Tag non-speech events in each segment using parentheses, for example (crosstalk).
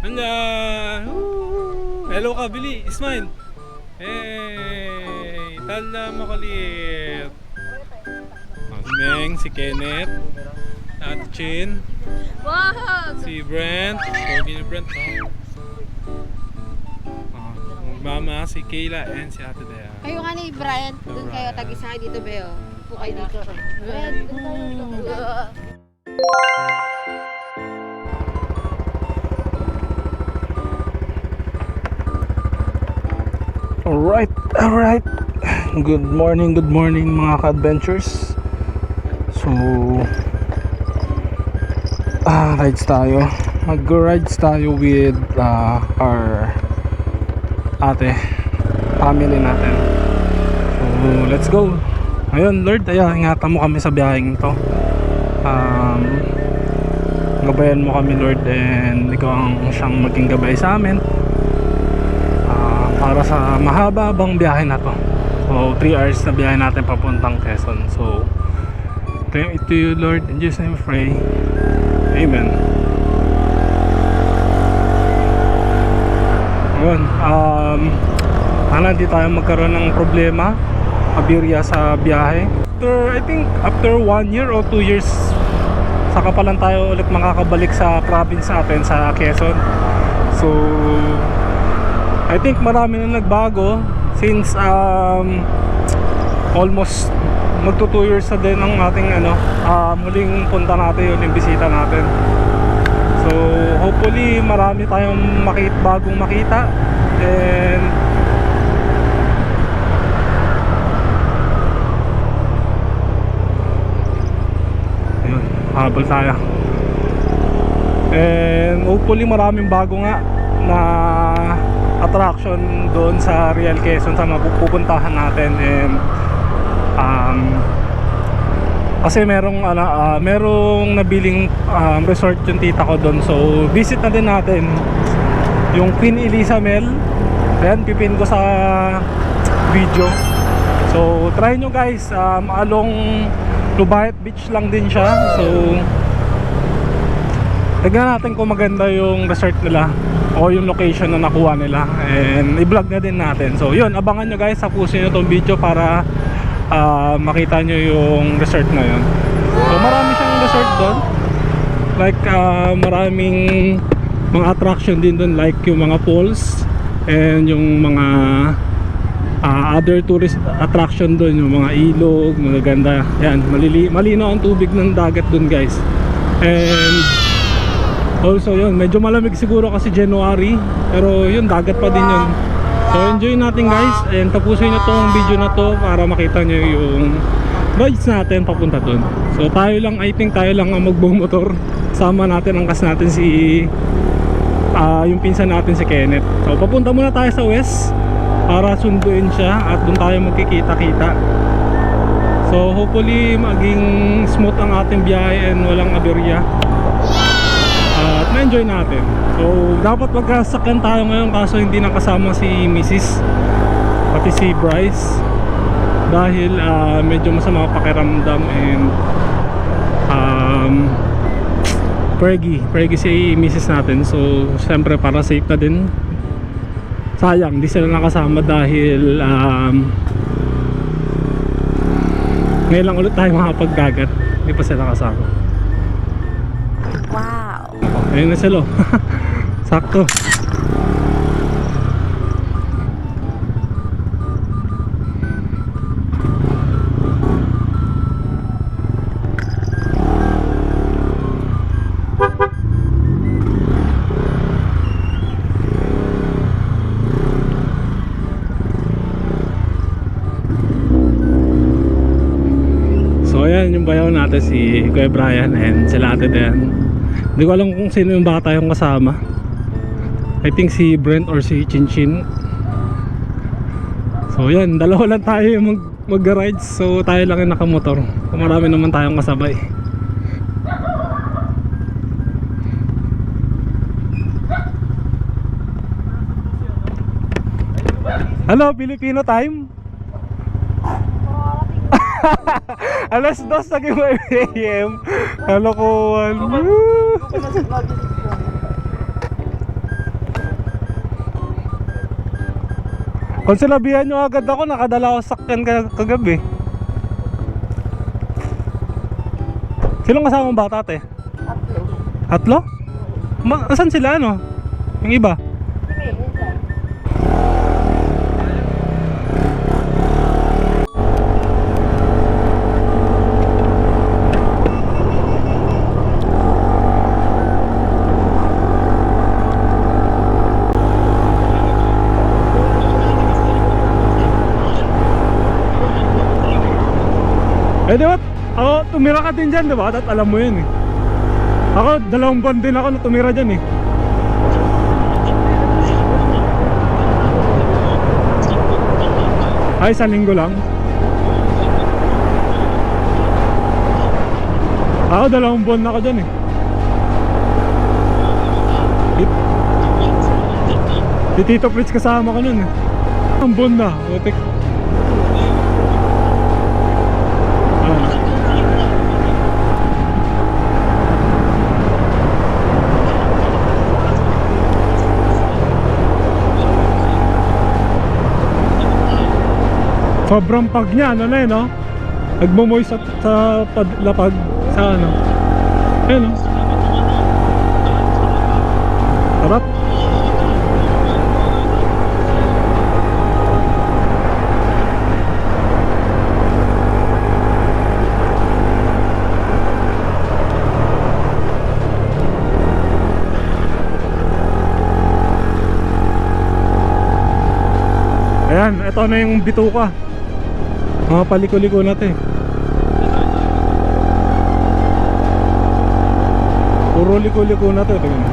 Hala! Woo! Hello ka, Billy. Smile. Hey! Tala makulit. Si Meng, si Kenneth, Ate Chin, Wag! si Brent. Pogi ni Brent, oh. Oh, Mama, si Kayla, and si Ate Dea. Kayo nga ni Brian, doon kayo, tag-isa kayo dito, Beo. Upo kayo dito. Brian, doon tayo. Alright, alright. Good morning, good morning mga ka-adventures. So, ah, rides tayo. Mag-rides tayo with ah, our ate, family natin. So, let's go. Ayun, Lord, ayan, ingatan mo kami sa biyaheng to. Um, gabayan mo kami, Lord, and ikaw ang siyang maging gabay sa amin para sa mahaba bang biyahe na to. So 3 hours na biyahe natin papuntang Quezon. So claim it to you Lord. In Jesus name pray. Amen. Ayun, um, sana hindi tayo magkaroon ng problema abirya sa biyahe. After, I think after 1 year or 2 years saka pa lang tayo ulit makakabalik sa province natin sa Quezon. So I think marami na nagbago since um, almost magto 2 years na din ang ating ano, ah, muling punta natin yun, yung bisita natin. So hopefully marami tayong makita, bagong makita and ayun, habol tayo. And hopefully maraming bago nga na attraction doon sa Real Quezon sa mapupuntahan natin and um, kasi merong ano, ah, merong nabiling um, resort yung tita ko doon. So visit na din natin yung Queen Elizabeth. Ayan pipin ko sa video. So try nyo guys um, along Lubayat Beach lang din siya. So Tignan natin kung maganda yung resort nila o yung location na nakuha nila. And i-vlog na din natin. So yun abangan nyo guys tapusin nyo tong video para ah, makita nyo yung resort na yun. So marami siyang resort doon. Like ah, maraming mga attraction din doon like yung mga falls and yung mga ah, other tourist attraction doon yung mga ilog magaganda. Yan malili malinaw ang tubig ng dagat doon guys. And Also yun, medyo malamig siguro kasi January Pero yun, dagat pa din yun. So enjoy natin guys. And tapusin nyo tong video na to Para makita nyo yung rides natin papunta dun. So tayo lang, I think tayo lang ang magbumotor. Sama natin, angkas natin si ah, Yung pinsan natin si Kenneth. So papunta muna tayo sa west Para sunduin siya At dun tayo magkikita-kita. So hopefully maging smooth ang ating biyahe And walang aberya ma-enjoy natin. So, dapat magkasakyan tayo ngayon kaso hindi nakasama si Mrs. pati si Bryce dahil ah, medyo masama pakiramdam and um, pergy, pergy si Mrs. natin. So, siyempre para safe na din. Sayang, di sila nakasama dahil um, ngayon lang ulit tayo makapagdagat. Hindi pa sila kasama. Ayun na sila. (laughs) Sakto. So ayan yung bayaw natin si Kuya Brian and sila ate din. Hindi ko alam kung sino yung bata yung kasama. I think si Brent or si Chinchin. So yan, dalawa lang tayo yung mag mag-rides. So tayo lang yung nakamotor. Marami naman tayong kasabay. Hello, Filipino time? (laughs) Alas dos 5 a.m. Kalokohan. Woo! Kung sinabihan nyo agad ako, nakadala ako sakyan kagabi. Sinong kasama mong bata, te? Tatlo. Tatlo? Ma saan sila, ano? Yung iba? Eh, di ba? Ako, tumira ka din dyan, di ba? At alam mo yun, eh. Ako, dalawang buwan din ako na tumira dyan, eh. Ay, isang linggo lang. Ako, dalawang buwan ako dyan, eh. Si Tito Fritz kasama ko nun, eh. Ang buwan na, utik. Ah. Sobrang pag niya, ano na yun, no? Nagmumoy sa, sa pad- lapag, sa ano. Ayun, no? Sarap. Ayan, ito na yung bituka. Mga paliko-liko natin. Puro liko-liko na to. Tingnan. mo.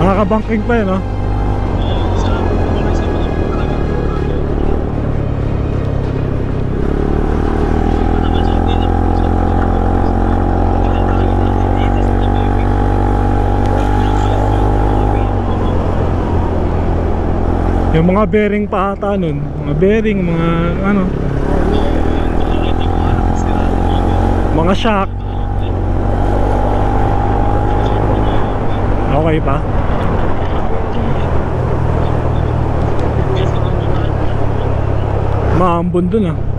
Nakakabangking pa yun, no? Yung mga bearing pa ata nun. Mga bearing, mga ano. Mga shock. Okay pa? Maambon dun ah.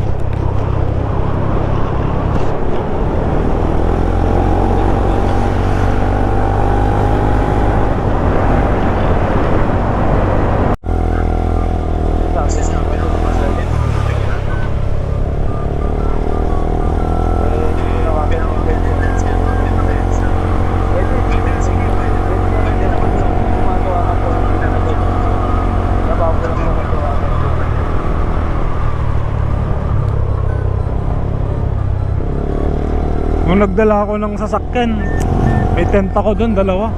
Nagdala ako ng sasakyan, may tent ako dun, dalawa.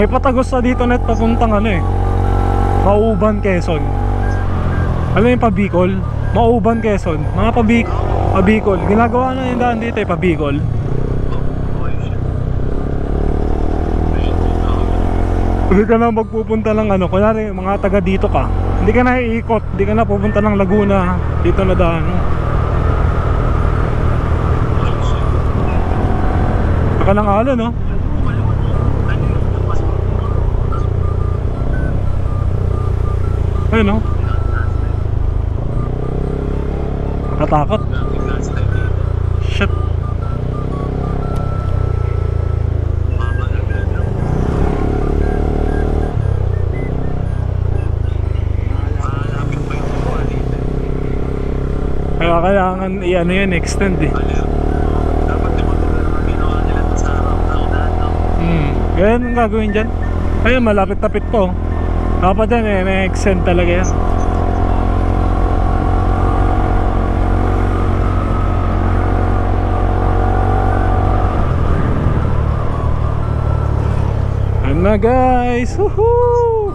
May patagos sa dito net papuntang ano eh. Mauban, Quezon. Alam yung pabikol? Mauban, Quezon. Mga pabik pabikol. Ginagawa na yung daan dito eh, pabikol. Hindi ka na magpupunta ng ano, kunyari mga taga dito ka. Hindi ka na iikot, hindi ka na pupunta ng Laguna, dito na daan. Baka ng alon, no? Ayun no? Katakot. Shit. Kaya kailangan i-ano yan, extend eh. Hmm. Ganyan ang gagawin dyan. Ayun, malapit-tapit po. Dapat dyan eh, may extend talaga yan. Na guys! Woohoo!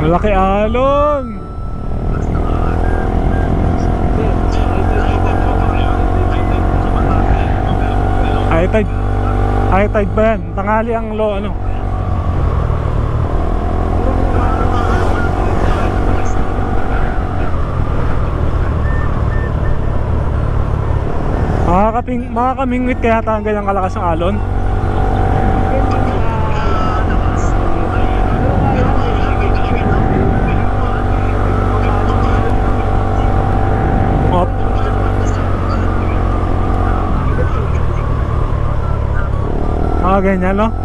Malaki alon! High tide. High tide ba yan? Tanghali ang low ano? Makakaping, makakamingwit kaya ata ang ganyang kalakas ng alon? Op. Ah, ganyan no?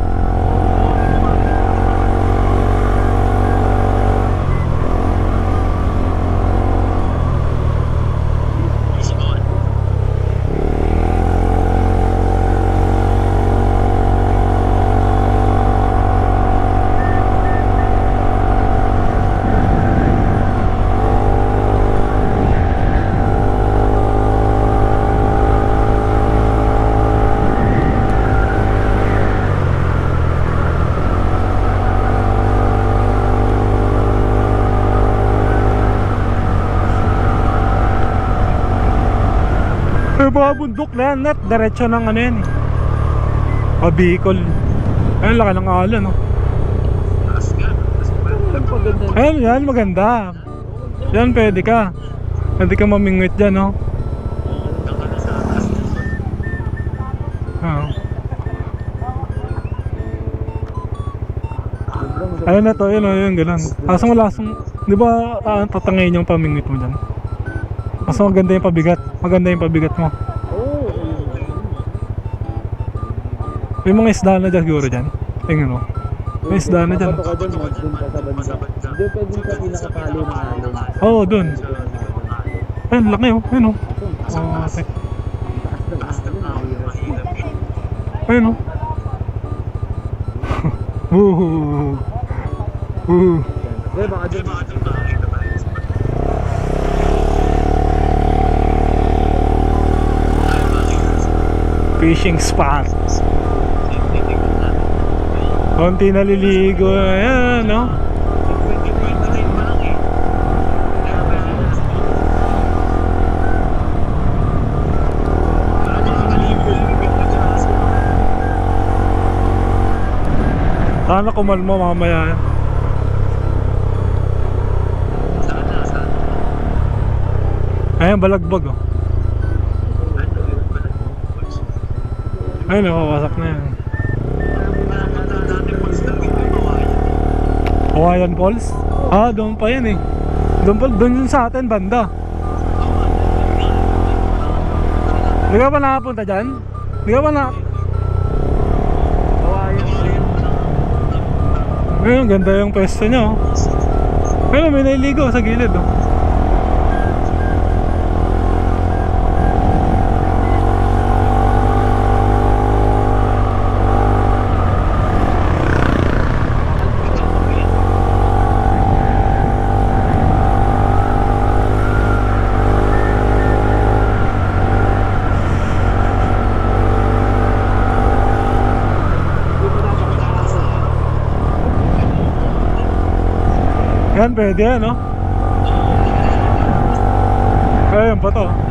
Bundok na yan, net. Diretso ng ano yan eh. O, Bicol. Ayun, laki ng alon, no? Ayun, yan, maganda. Yan, pwede ka. Pwede ka mamingwit dyan, no? Oo. Ayun na to, yun o, yun, ganun. Kaso wala sung, di ba ah, tatangayin yung pamingwit mo dyan? Mas maganda yung pabigat. Maganda yung pabigat mo. May mga isda na dyan siguro dyan. Tingnan mo. May isda na dyan. Papato ka dun, dun sa pinakapalo ng alon. Oo, oh, dun. Ayun, laki oh. Ayun oh. Oh, mahirap. Ayun oh. (laughs) Woohoo. Woohoo. Fishing spot. Konti naliligo. Ayan, no? Sana kumalma mamaya. Ayan, balagbag oh. Ayun, napawasak na yan. Hawaiian Falls? Ah, doon pa yan eh. Doon pa, doon yun sa atin, banda. Di ka pa nakapunta dyan? Di ka pa na... Ayun, ganda yung pwesto niya. Ayun, may nailigo sa gilid oh. Yan, pwede yan, no? Ayun pa to.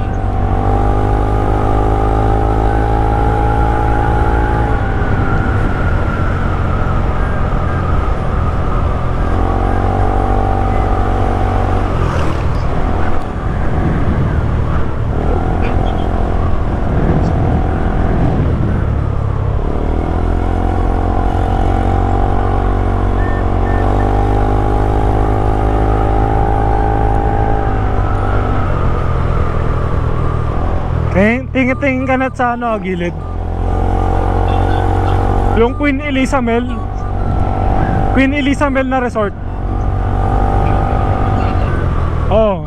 Tingin-tingin ka na sa ano, ah, gilid. Yung Queen Elizabeth Queen Elizabeth na resort. Oh.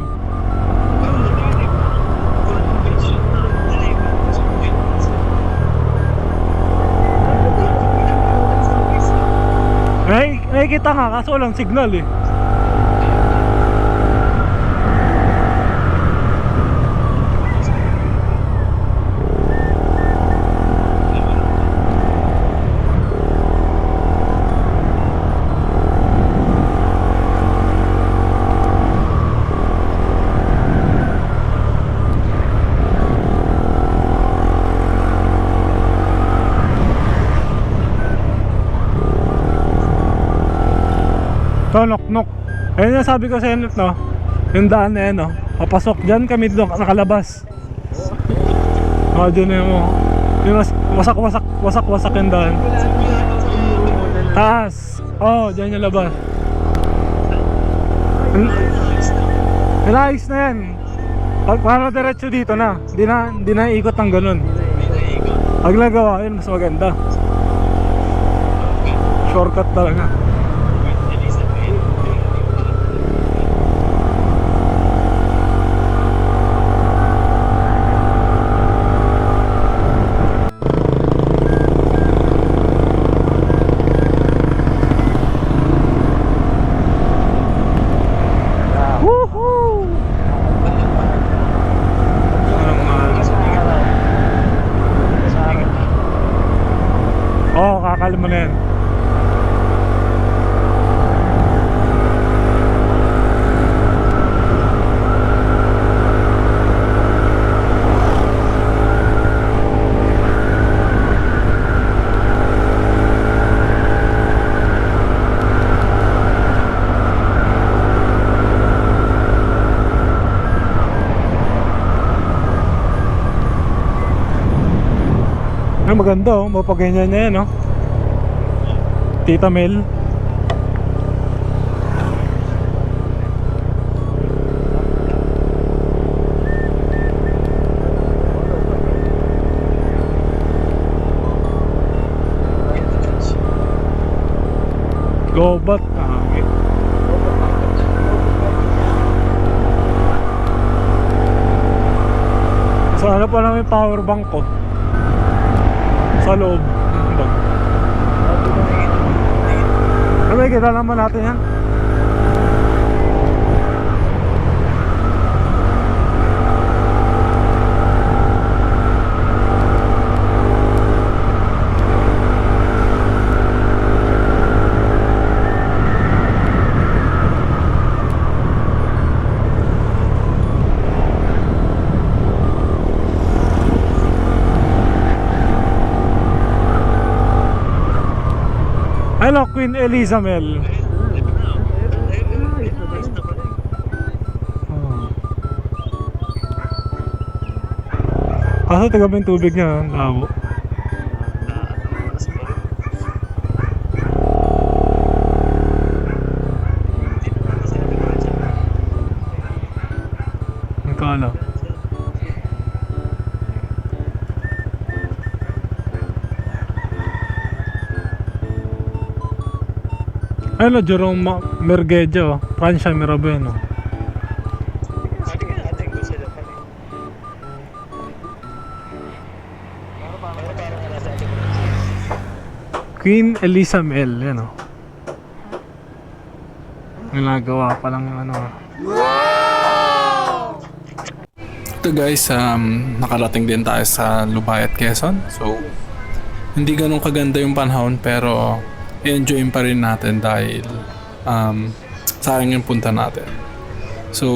Nay, nakikita nga kaso walang signal eh. To, nok-nok. Ayun yung sabi ko sa inyo, no? Yung daan na yan, no? Papasok dyan kami doon, nakalabas. Oh, dyan na yung, yung mas- wasak-wasak, wasak-wasak yung daan. Taas. Oh, dyan yung labas. Nice na yan. Para diretso dito na, hindi na, hindi na ikot ng ganun. Pag nagawa, yun, mas maganda. Shortcut talaga. Woohoo! Oo, oh, kakalma na yan. Ay, maganda oh, mapaganyan niya yan oh. Tita Mel. Gobat. Ah, okay. So ano pa namin power bank ko? Sa loob. Ano kita naman natin yan? Hello, Queen Elizabeth. Kaso taga ba yung tubig niya? ang Labo. Ano, Jerome Mergejo, Francia Mirabeno. Queen Elisa Mel, yan o. Ginagawa pa lang ano. Ito guys, um, nakarating din tayo sa Lubayat, Quezon. So, hindi ganun kaganda yung panahon pero enjoy pa rin natin dahil um, sayang yung punta natin. So,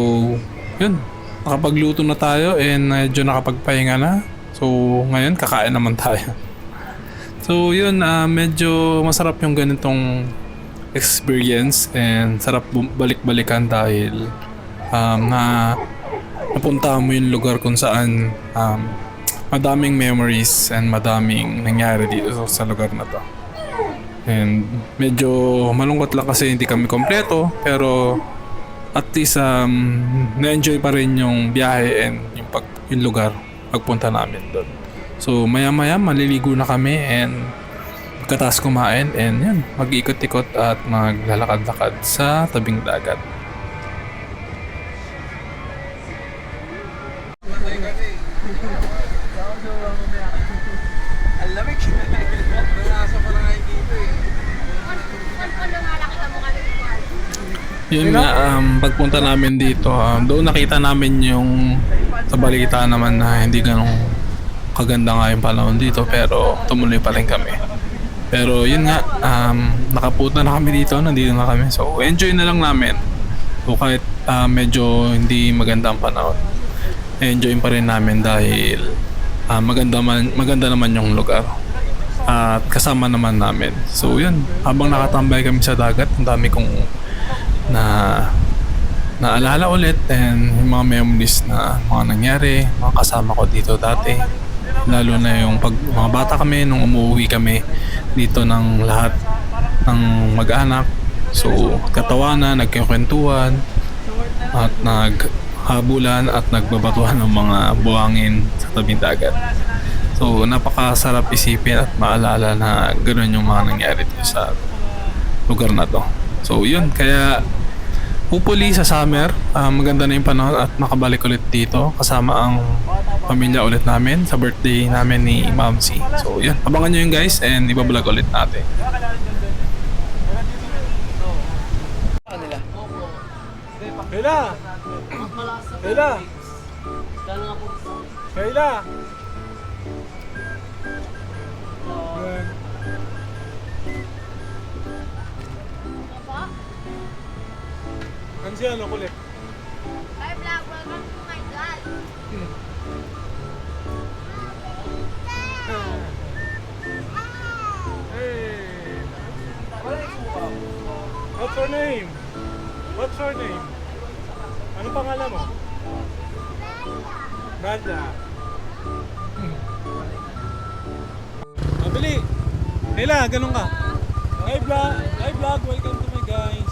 yun. Nakapagluto na tayo and medyo nakapagpahinga na. So, ngayon kakain naman tayo. (laughs) So, yun. ah, medyo masarap yung ganitong experience and sarap balik-balikan dahil um, na napunta mo yung lugar kung saan um, madaming memories and madaming nangyari dito sa lugar na to. And medyo malungkot lang kasi hindi kami kompleto pero at least um, na-enjoy pa rin yung biyahe and yung, pag, yung lugar pagpunta namin doon. So maya maya maliligo na kami and katas kumain and yun, mag-ikot-ikot at maglalakad-lakad sa tabing dagat. Yun nga, um, pagpunta namin dito, um, doon nakita namin yung sa balita naman na hindi ganong kaganda nga yung panahon dito pero tumuloy pa rin kami. Pero yun nga, um, nakapunta na kami dito, nandito na kami. So enjoy na lang namin. So kahit uh, medyo hindi maganda ang panahon, enjoy pa rin namin dahil uh, maganda, man, maganda naman yung lugar. At kasama naman namin. So yun, habang nakatambay kami sa dagat, ang dami kong na naalala ulit and yung mga memories na mga nangyari, mga kasama ko dito dati. Lalo na yung pag mga bata kami nung umuwi kami dito ng lahat ng mag-anak. So, katawanan, nagkikwentuhan at naghabulan at nagbabatuhan ng mga buhangin sa tabing dagat. So, napakasarap isipin at maalala na gano'n yung mga nangyari dito sa lugar na to. So, yun. Kaya, hopefully sa summer, ah, maganda na yung panahon at makabalik ulit dito kasama ang pamilya ulit namin sa birthday namin ni Ma'am C. So, yun. Abangan nyo yun guys and ibablog ulit natin. Kayla! Kayla! Kayla! Yan. Ano siya, ano kulit? Hi vlog, welcome to my vlog. Hey! What's your name? What's your name? Ano pangalan mo? Nadia. Mabili! Hela, ganun ka. Hi vlog! Hi vlog! Welcome to my guys!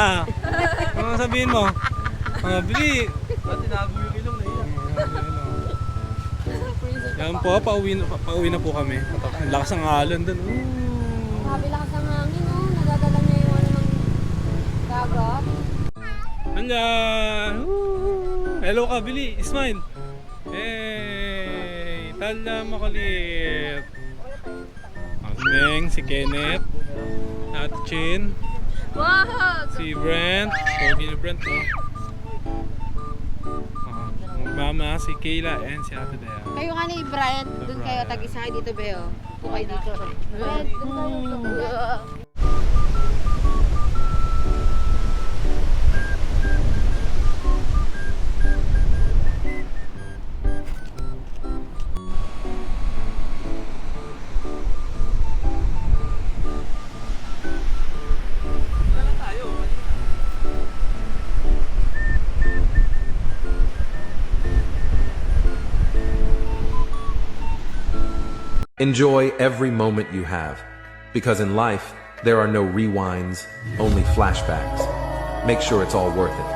Ah. Ano sabihin mo? Ah, bili. Tinago yung ilong na iyan. Yan po, pauwi na, pauwi na po kami. Ang lakas ng alon dun. Sabi lang sa hangin oh. Nadadala niya yung ano ng dagat. Andyan! Woo! Hello ka, Billy! Smile! Hey! Tala makulit! Ang si Kenneth, Ate Chin, Wow! si Brent, Pogi ni Brent, no? Oh, ang mama, si Kayla, and si Ate Dea. Kayo nga ni Brian, doon kayo, tag-isa kayo dito, Beo. Upo kayo dito. Brian, doon tayo. Enjoy every moment you have. Because in life, there are no rewinds, only flashbacks. Make sure it's all worth it.